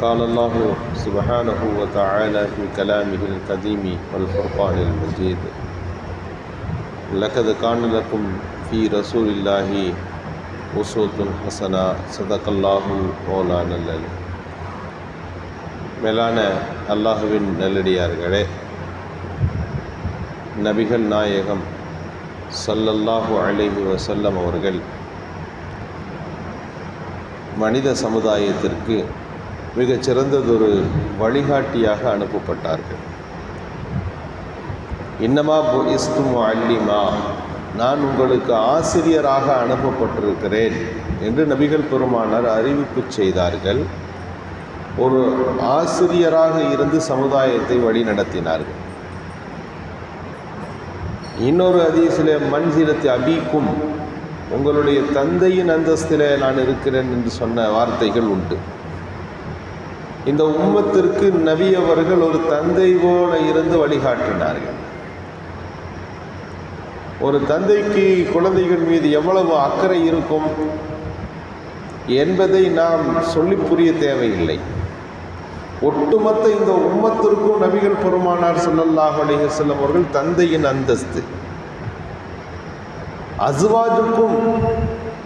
قال الله سبحانه وتعالى في كلامه القديم والفرقان المجيد لقد كان لكم في رسول الله أسوة حسنة صدق الله مولانا العلي மேலான அல்லாஹுவின் நல்லடியார்களே நபிகள் நாயகம் சல்லல்லாஹு அலைஹி வசல்லம் அவர்கள் மனித சமுதாயத்திற்கு மிகச் சிறந்ததொரு வழிகாட்டியாக அனுப்பப்பட்டார்கள். இன்னமா இஸ்தும் அல்லிமா நான் உங்களுக்கு ஆசிரியராக அனுப்பப்பட்டிருக்கிறேன் என்று நபிகள் பெருமானார் அறிவிப்பு செய்தார்கள். ஒரு ஆசிரியராக இருந்து சமுதாயத்தை வழி நடத்தினார்கள் இன்னொரு அதிசில மண்சிலத்தை அபிக்கும் உங்களுடைய தந்தையின் அந்தஸ்திலே நான் இருக்கிறேன் என்று சொன்ன வார்த்தைகள் உண்டு. இந்த உம்மத்திற்கு நபி அவர்கள் ஒரு தந்தை போல இருந்து வழிகாட்டினார்கள். ஒரு தந்தைக்கு குழந்தைகள் மீது எவ்வளவு அக்கறை இருக்கும் என்பதை நாம் சொல்லி புரிய தேவையில்லை. ஒட்டுமொத்த இந்த உம்மத்திற்கும் நபிகள் பெருமானார் சொல்லல்லாஹ் அலிஹசல்லம் அவர்கள் தந்தையின் அந்தஸ்து. அஸ்வாஜுக்கும்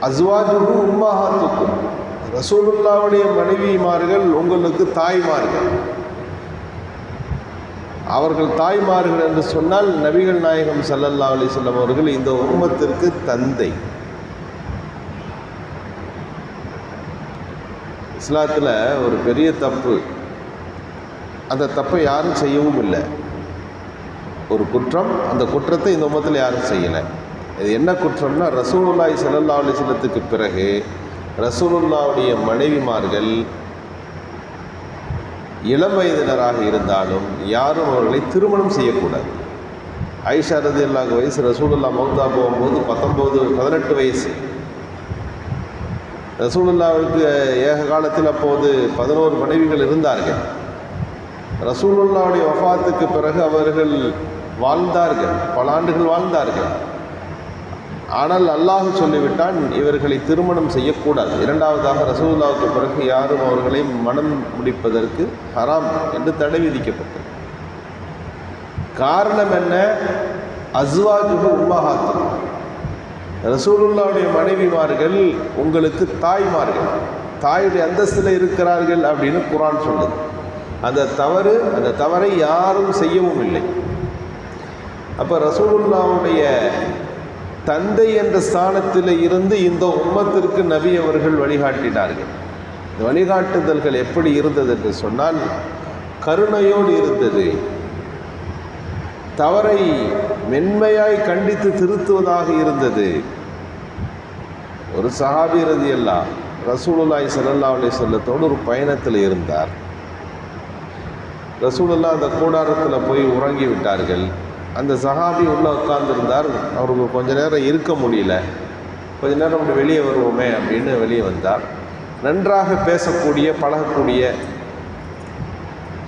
அசுவாஜுக்கும் உம்மாஹாத்துக்கும் ரசூலுல்லாவுடைய மனைவிமார்கள் உங்களுக்கு தாய்மார்கள். அவர்கள் தாய்மார்கள் என்று சொன்னால் நபிகள் நாயகம் சல்லல்லா அலிசல்லம் அவர்கள் இந்த உம்மத்திற்கு தந்தை. இஸ்லாத்தில் ஒரு பெரிய தப்பு. அந்த தப்பை யாரும் செய்யவும் இல்லை. ஒரு குற்றம் அந்த குற்றத்தை இந்த உமத்தில் யாரும் செய்யலை. இது என்ன குற்றம்னா ரசூலுல்லாய் சல்லல்லா அலிஸ்லத்துக்கு பிறகு ரசூலுல்லாவுடைய மனைவிமார்கள் இளம் வயதினராக இருந்தாலும் யாரும் அவர்களை திருமணம் செய்யக்கூடாது. ஐஷா ரதி அல்லாஹ் வயசு ரசூலுல்லா மௌத்தா போகும்போது பத்தொம்போது பதினெட்டு வயசு. ரசூலுல்லாவுக்கு ஏக காலத்தில் அப்போது பதினோரு மனைவிகள் இருந்தார்கள். ரசூலுல்லாவுடைய வஃபாத்துக்கு பிறகு அவர்கள் வாழ்ந்தார்கள் பல ஆண்டுகள் வாழ்ந்தார்கள். ஆனால் அல்லாஹ் சொல்லிவிட்டான் இவர்களை திருமணம் செய்யக்கூடாது. இரண்டாவதாக ரசூல்லாவுக்கு பிறகு யாரும் அவர்களை மனம் முடிப்பதற்கு ஹராம் என்று தடை விதிக்கப்பட்டது. காரணம் என்ன? அஸ்வாஜுகு உம்மஹாத்து ரசூலுல்லாவுடைய மனைவிமார்கள் உங்களுக்கு தாய்மார்கள் தாயுடைய அந்தஸ்தில் இருக்கிறார்கள் அப்படின்னு குரான் சொல்லுது. அந்த தவறு அந்த தவறை யாரும் செய்யவும் இல்லை. அப்போ ரசூலுல்லாவுடைய தந்தை என்ற ஸ்தானத்தில் இருந்து இந்த உம்மத்திற்கு நபி அவர்கள் வழிகாட்டினார்கள். இந்த வழிகாட்டுதல்கள் எப்படி இருந்தது என்று சொன்னால் கருணையோடு இருந்தது. தவறை மென்மையாய் கண்டித்து திருத்துவதாக இருந்தது. ஒரு சஹாபிரதி எல்லாம் ரசூலுல்லாய் சல்லா அலி செல்லத்தோடு ஒரு பயணத்தில் இருந்தார். ரசூலுல்லா அந்த கூடாரத்தில் போய் உறங்கி விட்டார்கள் அந்த சஹாபி உள்ளே உட்காந்துருந்தார் அவருக்கு கொஞ்ச நேரம் இருக்க முடியல. கொஞ்ச நேரம் அப்படி வெளியே வருவோமே அப்படின்னு வெளியே வந்தார். நன்றாக பேசக்கூடிய பழகக்கூடிய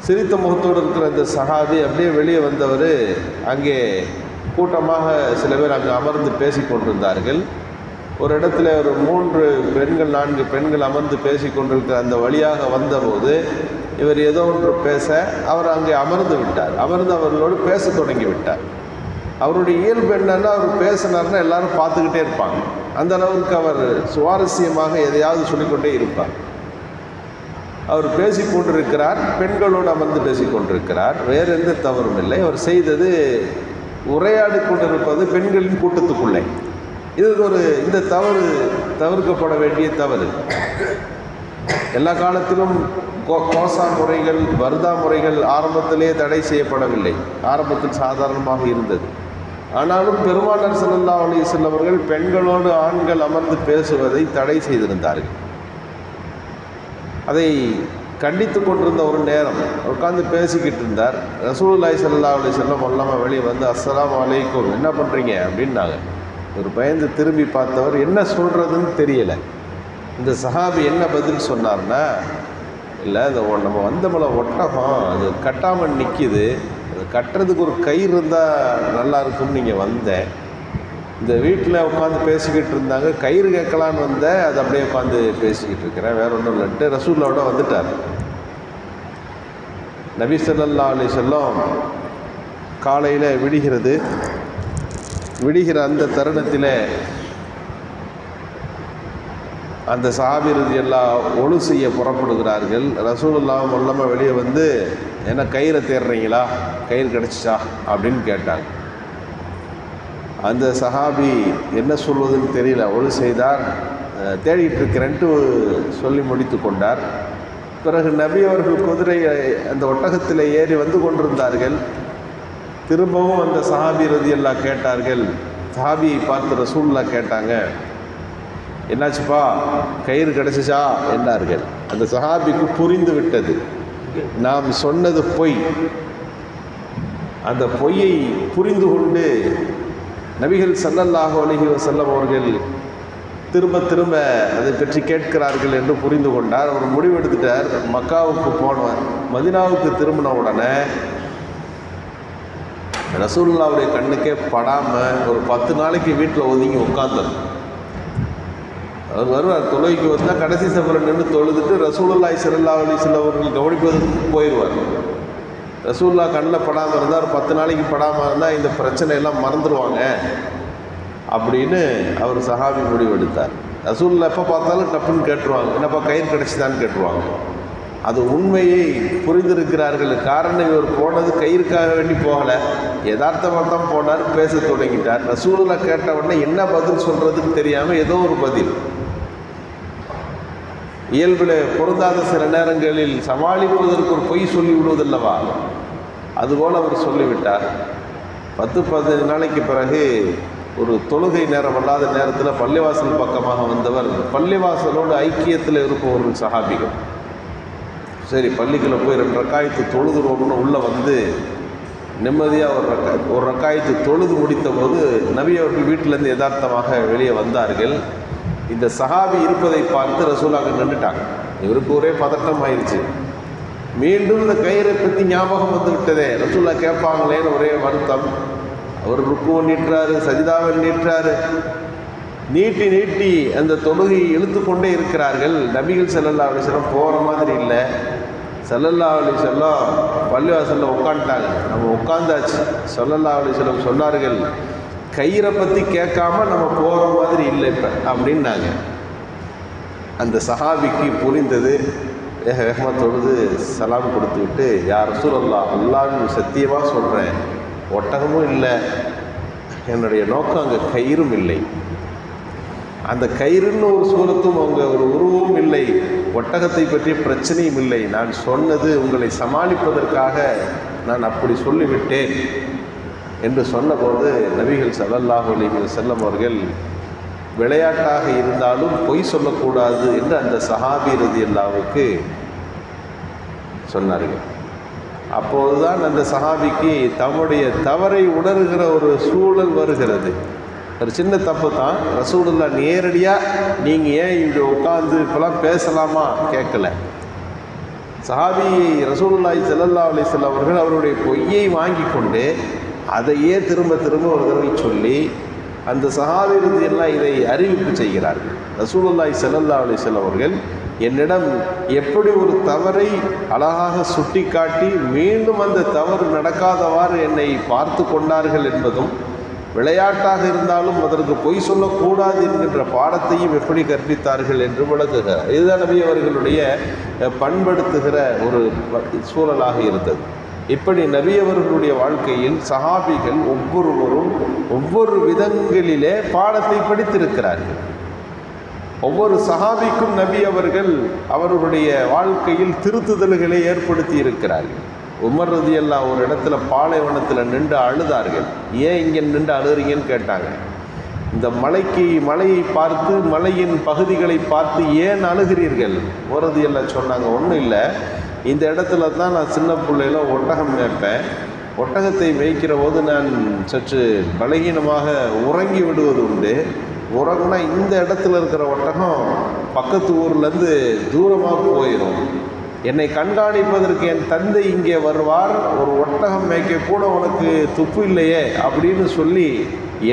சிரித்த முகத்தோடு இருக்கிற அந்த சஹாபி அப்படியே வெளியே வந்தவர் அங்கே கூட்டமாக சில பேர் அங்கே அமர்ந்து பேசி கொண்டிருந்தார்கள். ஒரு இடத்துல ஒரு மூன்று பெண்கள் நான்கு பெண்கள் அமர்ந்து பேசி கொண்டிருக்கிற அந்த வழியாக வந்தபோது இவர் ஏதோ ஒன்று பேச அவர் அங்கே அமர்ந்து விட்டார். அமர்ந்து அவர்களோடு பேச தொடங்கி விட்டார் அவருடைய இயல்பு என்னன்னா அவர் பேசினார்னா எல்லாரும் பார்த்துக்கிட்டே இருப்பாங்க. அந்த அளவுக்கு அவர் சுவாரஸ்யமாக எதையாவது சொல்லிக்கொண்டே இருப்பார். அவர் பேசி கொண்டிருக்கிறார் பெண்களோடு அமர்ந்து பேசி கொண்டிருக்கிறார். வேறு எந்த தவறும் இல்லை. அவர் செய்தது உரையாடி கொண்டிருப்பது பெண்களின் கூட்டத்துக்குள்ளே. இது ஒரு இந்த தவறு தவிர்க்கப்பட வேண்டிய தவறு. எல்லா காலத்திலும் கோ கோசா முறைகள் வர்தா முறைகள் ஆரம்பத்திலே தடை செய்யப்படவில்லை. ஆரம்பத்தில் சாதாரணமாக இருந்தது. ஆனாலும் பெருமானர் செல்லல்லா அலி செல்லவர்கள் பெண்களோடு ஆண்கள் அமர்ந்து பேசுவதை தடை செய்திருந்தார்கள். அதை கண்டித்து கொண்டிருந்த ஒரு நேரம் உட்காந்து பேசிக்கிட்டு இருந்தார். ரசூலுல்லாய் சல்லா அலி செல்லம் அல்லாமல் வெளியே வந்து அஸ்ஸலாம் அலைக்கும் என்ன பண்ணுறீங்க அப்படின்னாங்க. ஒரு பயந்து திரும்பி பார்த்தவர் என்ன சொல்கிறதுன்னு தெரியலை. இந்த சஹாபி என்ன பதில் சொன்னார்னா இல்லை அது நம்ம நம்ம வந்தமலை ஒட்டகம் அது கட்டாமல் நிற்கிது அது கட்டுறதுக்கு ஒரு கயிறு இருந்தால் நல்லா இருக்கும்னு நீங்கள் வந்தேன். இந்த வீட்டில் உட்காந்து பேசிக்கிட்டு இருந்தாங்க. கயிறு கேட்கலான்னு வந்தேன். அது அப்படியே உட்காந்து பேசிக்கிட்டு இருக்கிறேன். வேற ஒன்றும் இல்லைன்ட்டு ரசூல்லோட வந்துட்டார். நபி சொல்லல்லா அலி செல்லம் காலையில் விடுகிறது. விடுகிற அந்த தருணத்தில் அந்த சாபிரதி எல்லாம் ஒழு செய்ய புறப்படுகிறார்கள். ரசூலுல்லா மொல்லமாக வெளியே வந்து என்ன கயிறை தேடுறீங்களா கயிறு கிடச்சிச்சா? அப்படின்னு கேட்டாங்க. அந்த சஹாபி என்ன சொல்வதுன்னு தெரியல. ஒழு செய்தார். தேடிட்டு இருக்கிறேன்ட்டு சொல்லி முடித்து கொண்டார். பிறகு நபி அவர்கள் குதிரையை அந்த ஒட்டகத்தில் ஏறி வந்து கொண்டிருந்தார்கள். திரும்பவும் அந்த சஹாபி ரதியெல்லாம் கேட்டார்கள். சஹாபியை பார்த்து ரசூல்லா கேட்டாங்க என்னாச்சுப்பா? கயிறு கிடச்சிச்சா? என்றார்கள் அந்த சஹாபிக்கு புரிந்து விட்டது. நாம் சொன்னது பொய். அந்த பொய்யை புரிந்து கொண்டு நபிகள் ஸல்லல்லாஹு அலைஹி வஸல்லம் அவர்கள் திரும்ப திரும்ப அதை பற்றி கேட்கிறார்கள் என்று புரிந்து கொண்டார். அவர் முடிவெடுத்துட்டார் மக்காவுக்கு போனவர். மதினாவுக்கு திரும்பின உடனே ரசூல்லாவுடைய கண்ணுக்கே படாமல் ஒரு பத்து நாளைக்கு வீட்டில் ஒதுங்கி உட்காந்துரும் அவர் வருவார். தொழுகைக்கு வந்தால் கடைசி சஃபரில் நின்று தொழுதுட்டு ரசூலுல்லாய் சிறல்லா அலிஸ்ல அவர்கள் கவனிப்பதற்கு போயிடுவார். ரசூல்லா கண்ணில் படாமல் இருந்தால் ஒரு பத்து நாளைக்கு படாமல் இருந்தால் இந்த பிரச்சனை எல்லாம் மறந்துடுவாங்க அப்படின்னு அவர் சஹாபி முடிவெடுத்தார். ரசூல்லா எப்போ பார்த்தாலும் டப்புன்னு கேட்டுருவாங்க. என்னப்பா கயிறு கிடச்சிதான்னு கேட்டுருவாங்க. அது உண்மையை புரிந்திருக்கிறார்கள். காரணம் இவர் போனது கயிறுக்காக வேண்டி போகலை. யதார்த்தமாக தான் போனார் பேச தொடங்கிட்டார். ரசூலில் கேட்ட உடனே என்ன பதில் சொல்கிறதுக்கு தெரியாமல் ஏதோ ஒரு பதில். இயல்பில் பொருந்தாத சில நேரங்களில் சமாளிப்பதற்கு ஒரு பொய் சொல்லி விடுவதல்லவா அதுபோல் அவர் சொல்லிவிட்டார். பத்து பதினஞ்சு நாளைக்கு பிறகு ஒரு தொழுகை நேரம் அல்லாத நேரத்தில் பள்ளிவாசல் பக்கமாக வந்தவர் பள்ளிவாசலோடு ஐக்கியத்தில் இருப்பவர்கள் சஹாபிகள். சரி பள்ளிக்குள்ள போய் ரெண்டு ரக்காயத்து தொழுதுறோம்னு உள்ளே வந்து நிம்மதியாக ஒரு ரக்கா ஒரு ரக்காயத்து தொழுது முடித்த போது நபி அவர்கள் வீட்டிலேருந்து யதார்த்தமாக வெளியே வந்தார்கள். இந்த சஹாபி இருப்பதை பார்த்து ரசூலாக நின்றுட்டாங்க. இவருக்கு ஒரே பதட்டம் ஆயிடுச்சு மீண்டும் இந்த கயிறை பற்றி ஞாபகம் வந்து விட்டதே. ரசூலா கேட்பாங்களேன்னு ஒரே வருத்தம். அவர் ருக்குவம் நீட்டுறாரு சஜிதாவை நீட்டுறாரு. நீட்டி நீட்டி அந்த தொழுகையை இழுத்து கொண்டே இருக்கிறார்கள். நபிகள் செல்லல்லா அலைஹி போகிற மாதிரி இல்லை. செல்லல்லா அலைஹி பள்ளிவாசலில் உட்காந்துட்டாங்க நம்ம உட்காந்தாச்சு சொல்லல்லா அலைஹி சொன்னார்கள் கயிறை பற்றி கேட்காம நம்ம போகிற மாதிரி இல்லை இப்போ. அப்படின்னாங்க. அந்த சஹாபிக்கு புரிந்தது. வேக வேகமாக தொழுது சலாம் கொடுத்துக்கிட்டு யார் ரசூலல்லா அல்லான்னு சத்தியமாக சொல்கிறேன் ஒட்டகமும் இல்லை. என்னுடைய நோக்கம் அங்கே கயிறும் இல்லை. அந்த கயிறுன்னு ஒரு சூரத்தும் அவங்க ஒரு உருவமும் இல்லை. ஒட்டகத்தை பற்றிய பிரச்சனையும் இல்லை. நான் சொன்னது உங்களை சமாளிப்பதற்காக நான் அப்படி சொல்லிவிட்டேன். என்று சொன்னபோது நபிகள் சல்லல்லாஹு அலைஹி செல்லம் அவர்கள் விளையாட்டாக இருந்தாலும் பொய் சொல்லக்கூடாது என்று அந்த சஹாபி ரதியல்லாவுக்கு சொன்னார்கள். அப்போதுதான் அந்த சஹாபிக்கு தம்முடைய தவறை உணர்கிற ஒரு சூழல் வருகிறது. ஒரு சின்ன தப்பு தான். ரசூலுல்லா நேரடியாக நீங்கள் ஏன் இங்கே உட்காந்து இப்போலாம் பேசலாமா? கேட்கல. சஹாபி ரசூலுல்லாய் செல்லல்லா அலைஹி அவர்கள் அவருடைய பொய்யை வாங்கி கொண்டு அதையே திரும்ப திரும்ப ஒரு தடவை சொல்லி அந்த சஹாபிருந்து எல்லாம் இதை அறிவிப்பு செய்கிறார்கள். ரசூலுல்லாய் செல்லல்லா அலி செல்லவர்கள் என்னிடம் எப்படி ஒரு தவறை அழகாக சுட்டி காட்டி மீண்டும் அந்த தவறு நடக்காதவாறு என்னை பார்த்து கொண்டார்கள் என்பதும் விளையாட்டாக இருந்தாலும் அதற்கு பொய் சொல்லக்கூடாது என்கின்ற பாடத்தையும் எப்படி கற்பித்தார்கள் என்று விளக்குகிறார். இதுதான் நபி அவர்களுடைய பண்படுத்துகிற ஒரு சூழலாக இருந்தது. இப்படி நபியவர்களுடைய வாழ்க்கையில் சஹாபிகள் ஒவ்வொருவரும் ஒவ்வொரு விதங்களிலே பாடத்தை படித்திருக்கிறார்கள். ஒவ்வொரு சஹாபிக்கும் நபி அவர்கள் அவர்களுடைய வாழ்க்கையில் திருத்துதல்களை ஏற்படுத்தி இருக்கிறார்கள். உமர் ரதியெல்லாம் ஒரு இடத்துல பாலைவனத்தில் நின்று அழுதார்கள். ஏன் இங்கே நின்று அழுகிறீங்கன்னு கேட்டாங்க. இந்த மலைக்கு மலையை பார்த்து மலையின் பகுதிகளை பார்த்து ஏன் அழுகிறீர்கள்? உமரது எல்லாம் சொன்னாங்க ஒன்றும் இல்லை. இந்த இடத்துல தான் நான் சின்ன பிள்ளையில ஒட்டகம் மேய்ப்பேன். ஒட்டகத்தை மேய்க்கிற போது நான் சற்று பலகீனமாக உறங்கி விடுவது உண்டு. உறங்குனா இந்த இடத்துல இருக்கிற ஒட்டகம் பக்கத்து ஊர்லேருந்து தூரமாக போயிடும் என்னை கண்காணிப்பதற்கு என் தந்தை இங்கே வருவார். ஒரு ஒட்டகம் மேய்க்க கூட உனக்கு துப்பு இல்லையே அப்படின்னு சொல்லி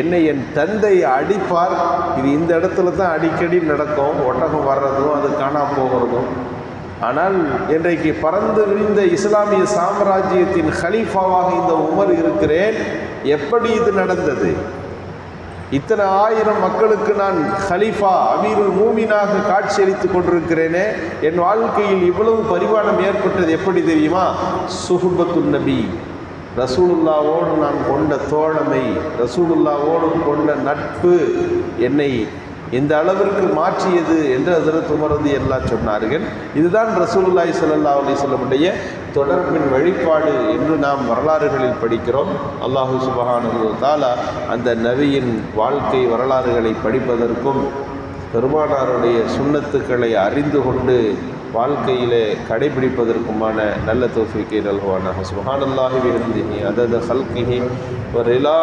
என்னை என் தந்தை அடிப்பார். இது இந்த இடத்துல தான் அடிக்கடி நடக்கும். ஒட்டகம் வர்றதும் அது காணா போகிறதும். ஆனால் இன்றைக்கு பறந்து விரிந்த இஸ்லாமிய சாம்ராஜ்யத்தின் ஹலீஃபாவாக இந்த உமர் இருக்கிறேன். எப்படி இது நடந்தது? இத்தனை ஆயிரம் மக்களுக்கு நான் ஹலீஃபா அமீருல் மூமினாக காட்சியளித்துக் கொண்டிருக்கிறேனே. என் வாழ்க்கையில் இவ்வளவு பரிமாணம் ஏற்பட்டது எப்படி தெரியுமா? சுஹுபத்துன் நபி. ரசூலுல்லாவோடு நான் கொண்ட தோழமை ரசூலுல்லாவோடு கொண்ட நட்பு என்னை இந்த அளவிற்கு மாற்றியது என்று ஹசரத் உமர் எல்லாம் சொன்னார்கள். இதுதான் ரசூலுல்லாஹி சல்லா அலி சொல்லமுடைய தொடர்பின் வழிபாடு என்று நாம் வரலாறுகளில் படிக்கிறோம். அல்லாஹு சுபஹானு தாலா அந்த நபியின் வாழ்க்கை வரலாறுகளை படிப்பதற்கும் பெருமானாருடைய சுண்ணத்துக்களை அறிந்து கொண்டு வாழ்க்கையிலே கடைபிடிப்பதற்குமான நல்ல தோஃபிக்கை நல்குவானாக. சுபஹானல்லாஹி பிஹம்திஹி அதத ஹல்கிஹி ஒரு ரிலா